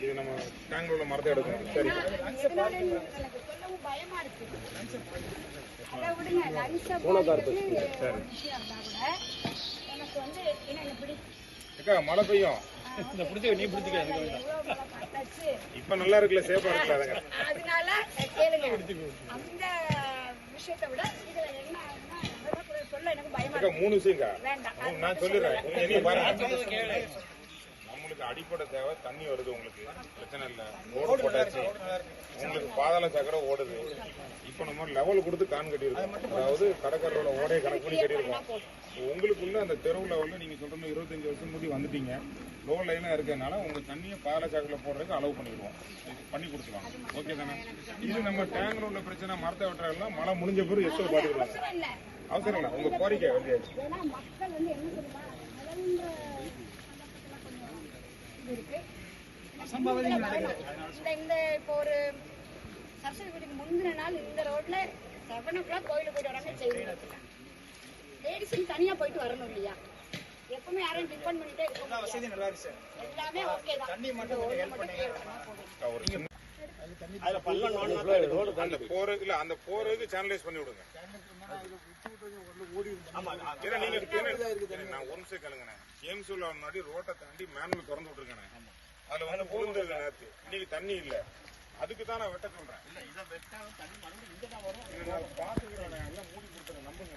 இது நம்ம டேங்க்ல மரத்தை எடுக்கணும். சரி. அக்கா மழை பெய்யும். இந்த பிடிச்ச நீ பிடிச்சிக்க இப்ப நல்லா இருக்குல்ல சேஃபா இருக்காதுங்க அதனால கேளுங்க. அந்த விஷயத்தை விட இதுல என்ன சொல்ல எனக்கு பயமா அக்கா இருக்கு. மூணு விஷயங்க வேண்டாம் நான் சொல்லிடுறேன். பாருங்க. நம்மளுக்கு அடிப்படை தேவை தண்ணி வருது உங்களுக்கு. பிரச்சனை இல்ல. ரோடு போட்டாச்சு. உங்களுக்கு பாதாள சக்கரை ஓடுது. இப்ப நம்ம லெவல் கொடுத்து கான் கட்டியிருக்கோம். அதாவது கடற்கரையோட ஓடையை கணக்கு பண்ணி கட்டியிருக்கோம் உங்களுக்குள்ள அந்த தெருவு லெவல்ல நீங்க சொல்ற மாதிரி இருபத்தஞ்சு வருஷம் முடி வந்துட்டீங்க. லோ லைனா இருக்கறதுனால உங்க தண்ணியை பாதாள சக்கரை போடுறதுக்கு அலோவ் பண்ணிடுவோம். பண்ணி கொடுத்துருவாங்க. ஓகே தானே? இது நம்ம டேங்க்ல உள்ள பிரச்சனை மரத்தை வெட்டுறதுலாம் மழை முடிஞ்ச பிறகு எஸ்ஓ பாத்துக்கலாம். அவசரம் இல்ல. அவசரம் இல்லை உங்க கோரிக்கை இருக்கு. இந்த இந்த இப்போ ஒரு சரஸ்வதி வீட்டுக்கு முந்தின நாள் இந்த ரோட்ல செவன் ஓ கிளாக் கோயிலுக்கு போயிட்டு வராங்க செய்தி லேடிஸும் தனியா போயிட்டு வரணும் இல்லையா? எப்பவுமே யாரையும் டிபெண்ட் பண்ணிட்டே இருக்க வசதி நல்லா இருக்கு சார் எல்லாமே ஓகே தான் தண்ணி மட்டும் கொஞ்சம் ஹெல்ப் பண்ணுங்க ஒரு சின்ன அதுல பள்ளம் ரோடு அந்த போரு இல்ல அந்த போருக்கு சேனலைஸ் பண்ணி விடுங்க ஆமா ஏன்னா நீங்க நான் ஒரு நிமிஷம் கேளுங்கண்ணே ஜேம்ஸ் உள்ள முன்னாடி ரோட்டை தாண்டி மேனுவல் திறந்து விட்டுருக்கேன் அதுல வந்து நேத்து இன்னைக்கு தண்ணி இல்ல அதுக்கு தான் நான் வெட்ட சொல்றேன் இல்ல இதை வெட்டா தண்ணி மறுபடியும் இங்க தான் வரும் இது நான் பாத்துக்கிறேன் எல்லாம் மூடி கொடுத்துறேன் நம்புங்க